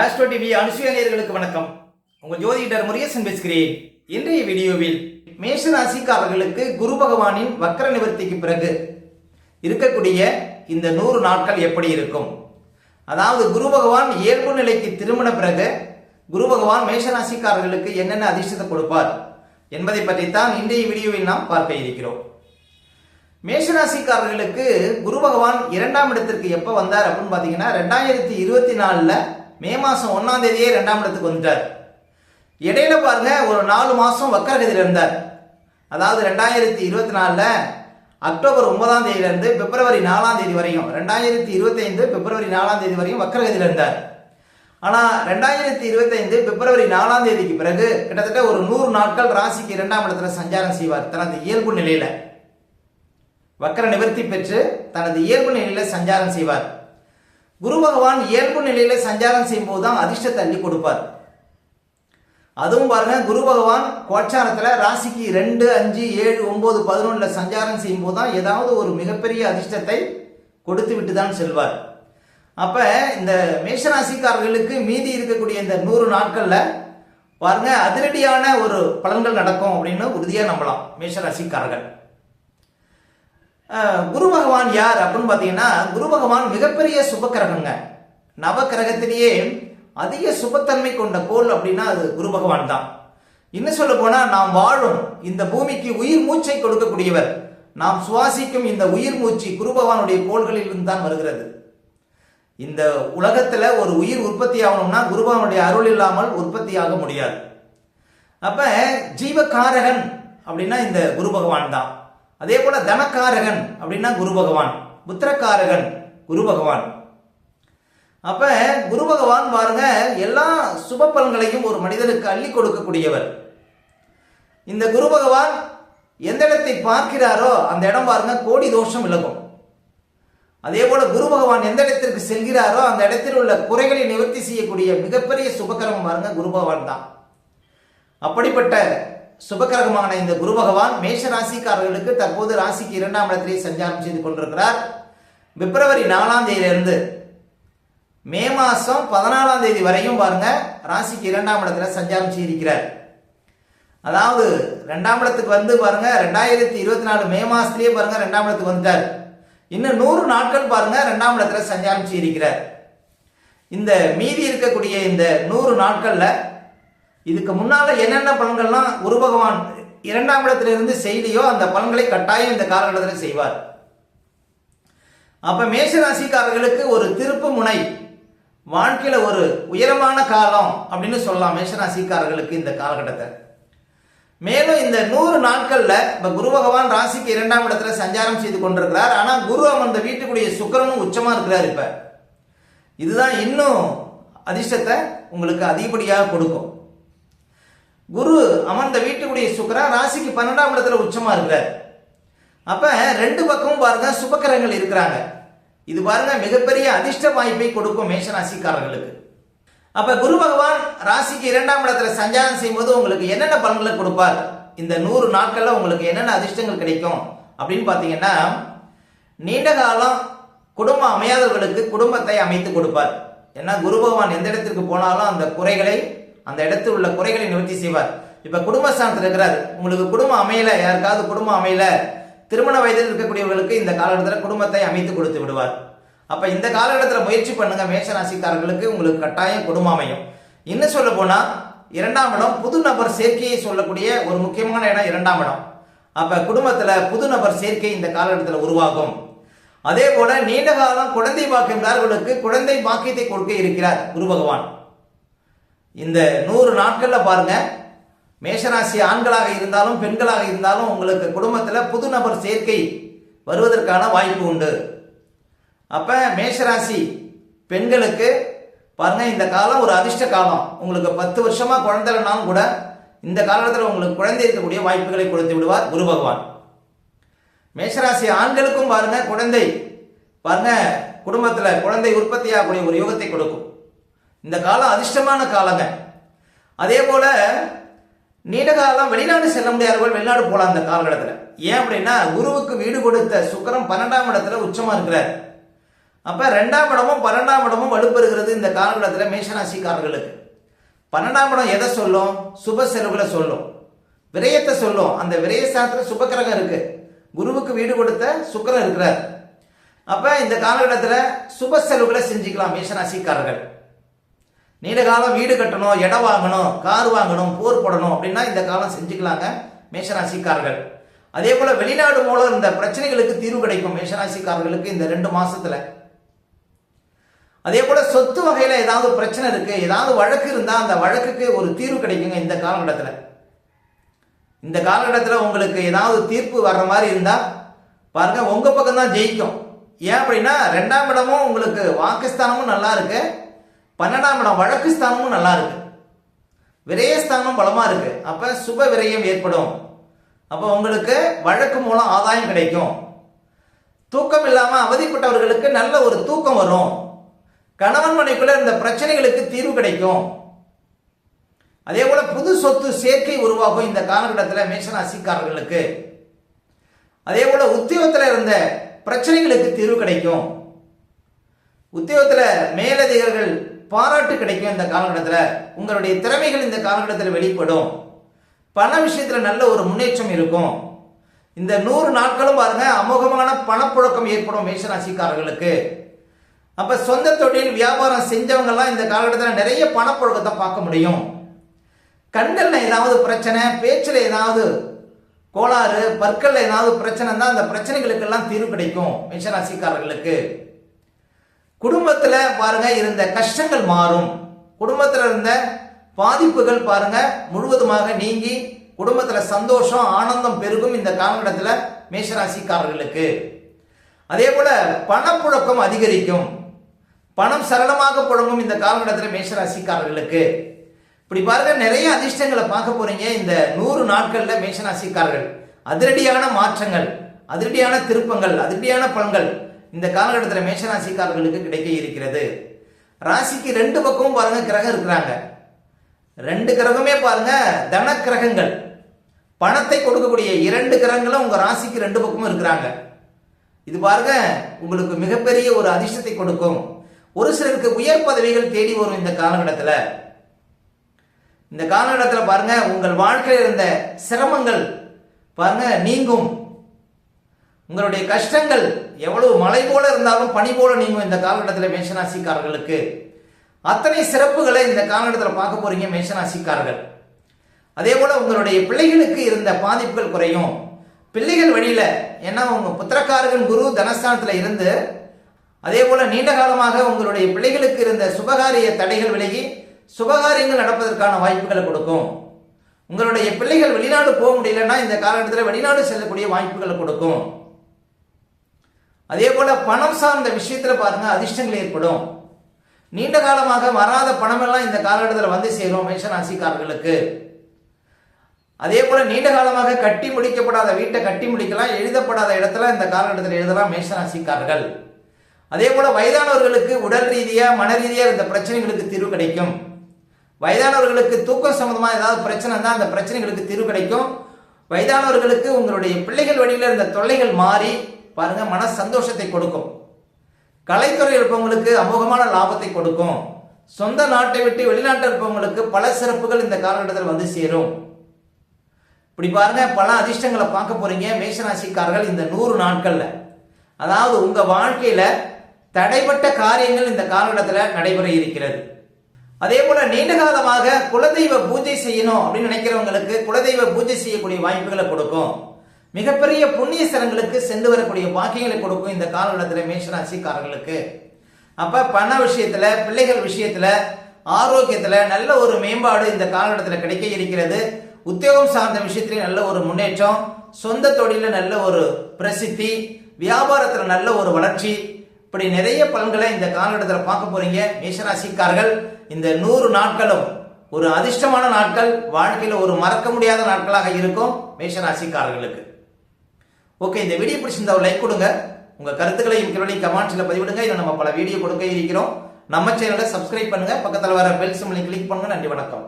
Astro TV அனுசுயநேயர்களுக்கு வணக்கம். உங்கள் ஜோதிடர் முருகேசன் பேசுகிறேன். இன்றைய வீடியோவில் மேஷ ராசிக்காரர்களுக்கு குரு பகவானின் வக்கர நிவர்த்திக்கு பிறகு இருக்கக்கூடிய இந்த நூறு நாட்கள் எப்படி இருக்கும்? அதாவது குரு பகவான் இயல்பு நிலைக்கு திரும்பின பிறகு குரு பகவான் மேஷ ராசிக்காரர்களுக்கு என்னென்ன அதிர்ஷ்டத்தை கொடுப்பார் என்பதை பற்றித்தான் இன்றைய வீடியோவில் நாம் பார்க்க இருக்கிறோம். மேஷராசிக்காரர்களுக்கு குரு பகவான் இரண்டாம் இடத்திற்கு எப்போ வந்தார் அப்படின்னு பார்த்தீங்கன்னா ரெண்டாயிரத்தி இருபத்தி நாலில் மே மாதம் ஒன்றாம் தேதியே ரெண்டாம் இடத்துக்கு வந்துட்டார். இடையில பாருங்க ஒரு நாலு மாதம் வக்கரகதியில் இருந்தார். அதாவது ரெண்டாயிரத்தி இருபத்தி நாலில் அக்டோபர் ஒன்பதாம் தேதியிலிருந்து பிப்ரவரி நாலாம் தேதி வரையும் ரெண்டாயிரத்தி இருபத்தைந்து பிப்ரவரி நாலாம் தேதி வரையும் வக்கரகதியில் இருந்தார். ஆனால் ரெண்டாயிரத்தி இருபத்தைந்து பிப்ரவரி நாலாம் தேதிக்கு பிறகு கிட்டத்தட்ட ஒரு நூறு நாட்கள் ராசிக்கு இரண்டாம் இடத்துல சஞ்சாரம் செய்வார் தனது இயல்பு நிலையில. வக்கர நிவர்த்தி பெற்று தனது இயல்பு நிலையில சஞ்சாரம் செய்வார். குரு பகவான் இயல்பு நிலையில சஞ்சாரம் செய்யும் போது தான் அதிர்ஷ்டத்தை அள்ளி கொடுப்பார். அதுவும் பாருங்க குரு பகவான் கோச்சாரத்துல ராசிக்கு ரெண்டு அஞ்சு ஏழு ஒன்பது பதினொன்றில் சஞ்சாரம் செய்யும் போது தான் ஏதாவது ஒரு மிகப்பெரிய அதிர்ஷ்டத்தை கொடுத்து விட்டு தான் செல்வார். அப்ப இந்த மேஷராசிக்காரர்களுக்கு மீதி இருக்கக்கூடிய இந்த நூறு நாட்கள்ல பாருங்க அதிரடியான ஒரு பலன்கள் நடக்கும் அப்படின்னு உறுதியா நம்பலாம் மேஷராசிக்காரர்கள். குரு பகவான் யார் அப்படின்னு பார்த்தீங்கன்னா குரு பகவான் மிகப்பெரிய சுபக்கிரகங்க. நவக்கிரகத்திலேயே அதிக சுபத்தன்மை கொண்ட கோள் அப்படின்னா அது குரு பகவான் தான். இன்னும் சொல்ல போனால் நாம் வாழும் இந்த பூமிக்கு உயிர் மூச்சை கொடுக்கக்கூடியவர். நாம் சுவாசிக்கும் இந்த உயிர் மூச்சு குரு பகவானுடைய கோள்களில் இருந்து தான் வருகிறது. இந்த உலகத்தில் ஒரு உயிர் உற்பத்தி ஆகணும்னா குரு பகவானுடைய அருள் இல்லாமல் உற்பத்தி ஆக முடியாது. அப்ப ஜீவகாரகன் அப்படின்னா இந்த குரு பகவான் தான். அதே போல தனக்காரகன் அப்படின்னா குரு பகவான் புத்திரக்காரகன் குரு பகவான். அப்ப குரு பகவான் பாருங்க எல்லா சுப பலன்களையும் ஒரு மனிதனுக்கு அள்ளி கொடுக்கக்கூடியவர். இந்த குரு பகவான் எந்த இடத்தை பார்க்கிறாரோ அந்த இடம் பாருங்க கோடி தோஷம் விலகும். அதே போல குரு பகவான் எந்த இடத்திற்கு செல்கிறாரோ அந்த இடத்தில் உள்ள குறைகளை நிவர்த்தி செய்யக்கூடிய மிகப்பெரிய சுபகரம் பாருங்க குரு பகவான் தான். அப்படிப்பட்ட சுபகிரகமான இந்த குரு பகவான் மேஷ ராசிக்காரர்களுக்கு தற்போது ராசிக்கு இரண்டாம் இடத்திலே சஞ்சாரம் செய்து கொண்டிருக்கிறார். பிப்ரவரி நாலாம் தேதியிலிருந்து மே மாசம் பதினாலாம் தேதி வரையும் பாருங்க ராசிக்கு இரண்டாம் இடத்துல சஞ்சாரம் செய்திருக்கிறார். அதாவது ரெண்டாம் இடத்துக்கு வந்து பாருங்க ரெண்டாயிரத்தி இருபத்தி நாலு மே மாசத்திலேயே பாருங்க ரெண்டாம் இடத்துக்கு வந்துட்டார். இன்னும் நூறு நாட்கள் பாருங்க ரெண்டாம் இடத்துல சஞ்சாரம் செய்திருக்கிறார். இந்த மீதி இருக்கக்கூடிய இந்த நூறு நாட்கள்ல இதுக்கு முன்னால என்னென்ன பலன்கள்லாம் குரு பகவான் இரண்டாம் இடத்துல இருந்து செய்தியோ அந்த பலன்களை கட்டாயம் இந்த காலகட்டத்தில் செய்வார். அப்ப மேஷ ராசிக்காரர்களுக்கு ஒரு திருப்பு முனை வாழ்க்கையில ஒரு உயரமான காலம் அப்படின்னு சொல்லலாம் மேஷ ராசிக்காரர்களுக்கு இந்த காலகட்டத்தை. மேலும் இந்த நூறு நாட்கள்ல இப்ப குரு பகவான் ராசிக்கு இரண்டாம் இடத்துல சஞ்சாரம் செய்து கொண்டிருக்கிறார். ஆனா குரு அமர்ந்த வீட்டுக்குடைய சுக்கரனும் உச்சமா இருக்கிறார் இப்ப. இதுதான் இன்னும் அதிர்ஷ்டத்தை உங்களுக்கு அதிகப்படியாக கொடுக்கும். குரு அமர்ந்த வீட்டுக்குடைய சுக்கரா ராசிக்கு பன்னெண்டாம் இடத்துல உச்சமா இருக்கிறார் அப்ப ரெண்டு பக்கமும் பாருங்க சுபக்கரங்கள் இருக்கிறாங்க. இது பாருங்க மிகப்பெரிய அதிர்ஷ்ட வாய்ப்பை கொடுக்கும் மேஷ ராசிக்காரர்களுக்கு அப்ப குரு பகவான் ராசிக்கு இரண்டாம் இடத்துல சஞ்சாரம் செய்யும்போது உங்களுக்கு என்னென்ன பலன்களை கொடுப்பார்? இந்த நூறு நாட்கள்ல உங்களுக்கு என்னென்ன அதிர்ஷ்டங்கள் கிடைக்கும்? அப்படின்னு பார்த்தீங்கன்னா நீண்ட காலம் குடும்பம் அமையாதவர்களுக்கு குடும்பத்தை அமைத்து கொடுப்பார். ஏன்னா குரு பகவான் எந்த இடத்திற்கு போனாலும் அந்த குறைகளை அந்த இடத்தில் உள்ள குறைகளை நிவர்த்தி செய்வார். இப்ப குடும்பஸ்தானத்தில் இருக்கிறார். உங்களுக்கு குடும்பம் அமையல யாருக்காவது குடும்பம் அமையல திருமண வயதில் இருக்கக்கூடியவர்களுக்கு இந்த காலகட்டத்தில் குடும்பத்தை அமைத்து கொடுத்து விடுவார். அப்ப இந்த காலகட்டத்தில் முயற்சி பண்ணுங்க மேஷ ராசிக்காரர்களுக்கு உங்களுக்கு கட்டாயம் குடும்பம் அமையும். இன்னும் சொல்ல போனா இரண்டாம் இடம் புது நபர் சேர்க்கையை சொல்லக்கூடிய ஒரு முக்கியமான இடம் இரண்டாம் இடம். அப்ப குடும்பத்துல புது நபர் சேர்க்கை இந்த காலகட்டத்தில் உருவாகும். அதே போல நீண்ட காலம் குழந்தை பாக்கியவர்களுக்கு குழந்தை பாக்கியத்தை கொடுக்க இருக்கிறார் குரு பகவான். இந்த நூறு நாட்களில் பாருங்க. மேஷராசி ஆண்களாக இருந்தாலும் பெண்களாக இருந்தாலும் உங்களுக்கு குடும்பத்தில் புது நபர் சேர்க்கை வருவதற்கான வாய்ப்பு உண்டு. அப்போ மேஷராசி பெண்களுக்கு பாருங்க இந்த காலம் ஒரு அதிர்ஷ்ட காலம். உங்களுக்கு பத்து வருஷமா குழந்தைனாலும் கூட இந்த காலத்தில் உங்களுக்கு குழந்தை இருக்கக்கூடிய வாய்ப்புகளை கொடுத்து விடுவார் குரு பகவான். மேஷராசி ஆண்களுக்கும் பாருங்க குழந்தை. பாருங்க குடும்பத்தில் குழந்தை உற்பத்தி ஆகக்கூடிய ஒரு யோகத்தை கொடுக்கும். இந்த காலம் அதிர்ஷ்டமான காலங்க. அதே போல நீண்ட காலம் வெளிநாடு செல்ல முடியாதவர்கள் வெளிநாடு போகலாம் அந்த காலகட்டத்தில். ஏன் அப்படின்னா குருவுக்கு வீடு கொடுத்த சுக்கரம் பன்னெண்டாம் இடத்துல உச்சமா இருக்கிறார். அப்ப ரெண்டாம் இடமும் பன்னெண்டாம் இடமும் வலுப்பெறுகிறது இந்த காலகட்டத்தில் மேஷராசிக்காரர்களுக்கு. பன்னெண்டாம் இடம் எதை சொல்லும்? சுப செலவுகளை சொல்லும். விரயத்தை சொல்லும். அந்த விரயஸ்தானத்தில் சுபக்கிரகம் இருக்கு. குருவுக்கு வீடு கொடுத்த சுக்கரம் இருக்கிறார். அப்ப இந்த காலகட்டத்தில் சுப செலவுகளை செஞ்சுக்கலாம் மேஷராசிக்காரர்கள். நீண்ட காலம் வீடு கட்டணும் இடம் வாங்கணும் கார் வாங்கணும் போர் போடணும் அப்படின்னா இந்த காலம் செஞ்சுக்கலாங்க மேஷராசிக்காரர்கள். அதே போல வெளிநாடு மூலம் இந்த பிரச்சனைகளுக்கு தீர்வு கிடைக்கும் மேஷராசிக்காரர்களுக்கு இந்த ரெண்டு மாசத்துல. அதே போல சொத்து வகையில ஏதாவது பிரச்சனை இருக்கு ஏதாவது வழக்கு இருந்தா அந்த வழக்குக்கு ஒரு தீர்வு கிடைக்குங்க இந்த காலகட்டத்தில். இந்த காலகட்டத்தில் உங்களுக்கு ஏதாவது தீர்ப்பு வர்ற மாதிரி இருந்தா பாருங்க உங்க பக்கம் தான் ஜெயிக்கும். ஏன் அப்படின்னா ரெண்டாம் இடமும் உங்களுக்கு வாக்குஸ்தானமும் நல்லா இருக்கு. பன்னெண்டாம் இடம் வழக்கு ஸ்தானமும் நல்லா இருக்கு. விரயஸ்தானம் பலமா இருக்கு. அப்ப சுப விரயம் ஏற்படும். அப்ப உங்களுக்கு வழக்கு மூலம் ஆதாயம் கிடைக்கும். தூக்கம் இல்லாம அவதிப்பட்டவர்களுக்கு நல்ல ஒரு தூக்கம் வரும். கணவன் மனைக்குள்ள இந்த பிரச்சனைகளுக்கு தீர்வு கிடைக்கும். அதே போல புது சொத்து சேர்க்கை உருவாகும் இந்த காலகட்டத்தில் மேஷராசிக்காரர்களுக்கு அதே போல உத்தியோகத்தில் இருந்த பிரச்சனைகளுக்கு தீர்வு கிடைக்கும். உத்தியோகத்தில் மேலதிகாரிகள் பாராட்டு கிடைக்கும் இந்த காலகட்டத்தில். உங்களுடைய திறமைகள் இந்த காலகட்டத்தில் வெளிப்படும். பண விஷயத்தில் நல்ல ஒரு முன்னேற்றம் இருக்கும். இந்த நூறு நாட்களும் பாருங்க அமோகமான பணப்புழக்கம் ஏற்படும் மேஷராசிக்காரர்களுக்கு. அப்ப சொந்த தொழில் வியாபாரம் செஞ்சவங்கெல்லாம் இந்த காலகட்டத்தில் நிறைய பணப்புழக்கத்தை பார்க்க முடியும். கண்களில் ஏதாவது பிரச்சனை பேச்சில் ஏதாவது கோளாறு பற்களில் ஏதாவது பிரச்சனை தான் அந்த பிரச்சனைகளுக்கெல்லாம் தீர்வு கிடைக்கும் மேஷராசிக்காரர்களுக்கு. குடும்பத்தில் பாருங்க இருந்த கஷ்டங்கள் மாறும். குடும்பத்தில் இருந்த பாதிப்புகள் பாருங்க முழுவதுமாக நீங்கி குடும்பத்தில் சந்தோஷம் ஆனந்தம் பெருகும் இந்த காலகட்டத்தில் மேஷராசிக்காரர்களுக்கு. அதே போல பணப்புழக்கம் அதிகரிக்கும். பணம் சரளமாக புழங்கும் இந்த காலகட்டத்தில் மேஷராசிக்காரர்களுக்கு. இப்படி பாருங்க நிறைய அதிர்ஷ்டங்களை பார்க்க போறீங்க இந்த நூறு நாட்கள்ல மேஷராசிக்காரர்கள். அதிரடியான மாற்றங்கள் அதிரடியான திருப்பங்கள் அதிரடியான பலன்கள். இந்த காலகட்டத்தில் மேஷராசிக்காரர்களுக்கு கிடைக்க இருக்கிறது. ராசிக்கு ரெண்டு பக்கமும் பாருங்க கிரகம் இருக்கிறாங்க. ரெண்டு கிரகமே பாருங்க தன கிரகங்கள் பணத்தை கொடுக்கக்கூடிய இரண்டு கிரகங்களும் உங்க ராசிக்கு ரெண்டு பக்கமும் இருக்கிறாங்க. இது பாருங்க உங்களுக்கு மிகப்பெரிய ஒரு அதிர்ஷ்டத்தை கொடுக்கும். ஒரு சிலருக்கு உயர் பதவிகள் தேடி வரும் இந்த காலகட்டத்தில். இந்த காலகட்டத்தில் பாருங்க உங்கள் வாழ்க்கையில் இருந்த சிரமங்கள் பாருங்க நீங்கும். உங்களுடைய கஷ்டங்கள் எவ்வளவு மலை போல இருந்தாலும் பனி போல நீங்கும் இந்த காலகட்டத்தில் மேஷராசிக்காரர்களுக்கு. அத்தனை சிறப்புகளை இந்த காலகட்டத்தில் பார்க்க போறீங்க மேஷராசிக்காரர்கள். அதே போல உங்களுடைய பிள்ளைகளுக்கு இருந்த பாதிப்புகள் குறையும். பிள்ளைகள் வழியில ஏன்னா உங்க புத்திரக்காரர்கள் குரு தனஸ்தானத்தில் இருந்து அதே போல நீண்ட காலமாக உங்களுடைய பிள்ளைகளுக்கு இருந்த சுபகாரிய தடைகள் விலகி சுபகாரியங்கள் நடப்பதற்கான வாய்ப்புகளை கொடுக்கும். உங்களுடைய பிள்ளைகள் வெளிநாடு போக முடியலன்னா இந்த காலகட்டத்தில் வெளிநாடு செல்லக்கூடிய வாய்ப்புகளை கொடுக்கும். அதே போல பணம் சார்ந்த விஷயத்துல பாருங்க அதிர்ஷ்டங்கள் ஏற்படும். நீண்ட காலமாக வராத பணமெல்லாம் இந்த காலகட்டத்தில் வந்து சேரும் மேஷராசிக்காரர்களுக்கு அதே போல நீண்ட காலமாக கட்டி முடிக்கப்படாத வீட்டை கட்டி முடிக்கலாம் எழுதப்படாத இடத்துல இந்த காலகட்டத்தில் எழுதலாம் மேஷராசிக்காரர்கள் அதே போல வயதானவர்களுக்கு உடல் ரீதியா மன ரீதியா இந்த பிரச்சனைகளுக்கு தீர்வு கிடைக்கும். வயதானவர்களுக்கு தூக்கம் சம்பந்தமா ஏதாவது பிரச்சனை இருந்தால் அந்த பிரச்சனைகளுக்கு தீர்வு கிடைக்கும். வயதானவர்களுக்கு உங்களுடைய பிள்ளைகள் வழியில் இருந்த தொல்லைகள் மாறி பாருங்க மன சந்தோஷத்தை கொடுக்கும். கலைத்துறை இருப்பவங்களுக்கு அமோகமான லாபத்தை கொடுக்கும். சொந்த நாட்டை விட்டு வெளிநாட்டில் இருப்பவங்களுக்கு பல சிறப்புகள் இந்த காலகட்டத்தில் வந்து சேரும். இப்படி பாருங்க பல அதிர்ஷ்டங்களை பார்க்க போறீங்க மேஷராசிக்காரர்கள் இந்த நூறு நாட்கள்ல. அதாவது உங்க வாழ்க்கையில தடைப்பட்ட காரியங்கள் இந்த காலகட்டத்தில் நடைபெற இருக்கிறது. அதே போல நீண்ட காலமாக குலதெய்வ பூஜை செய்யணும் அப்படின்னு நினைக்கிறவங்களுக்கு குலதெய்வ பூஜை செய்யக்கூடிய வாய்ப்புகளை கொடுக்கும். மிகப்பெரிய புண்ணிய ஸ்தலங்களுக்கு சென்று வரக்கூடிய வாக்கியங்களை கொடுக்கும் இந்த காலகட்டத்தில் மேஷராசிக்காரர்களுக்கு. அப்ப பண விஷயத்துல பிள்ளைகள் விஷயத்துல ஆரோக்கியத்துல நல்ல ஒரு மேம்பாடு இந்த காலகட்டத்தில் கிடைக்க இருக்கிறது. உத்தியோகம் சார்ந்த விஷயத்திலே நல்ல ஒரு முன்னேற்றம் சொந்த தொழில நல்ல ஒரு பிரசித்தி வியாபாரத்துல நல்ல ஒரு வளர்ச்சி. இப்படி நிறைய பலன்களை இந்த காலகட்டத்தில் பார்க்க போறீங்க. மேஷராசிக்காரர்கள் இந்த நூறு நாட்களும் ஒரு அதிர்ஷ்டமான நாட்கள் வாழ்க்கையில ஒரு மறக்க முடியாத நாட்களாக இருக்கும் மேஷராசிக்காரர்களுக்கு. ஓகே இந்த வீடியோ பிடிச்சிருந்தா ஒரு லைக் கொடுங்க. உங்க கருத்துக்களை கீழே கமெண்ட்ஸ்ல பதிவிடுங்க. இன்னும் நம்ம பல வீடியோ கொடுக்க இருக்கிறோம். நம்ம சேனலை சப்ஸ்கிரைப் பண்ணுங்க. பக்கத்தில் வர பெல் சிம்லை கிளிக் பண்ணுங்க. நன்றி வணக்கம்.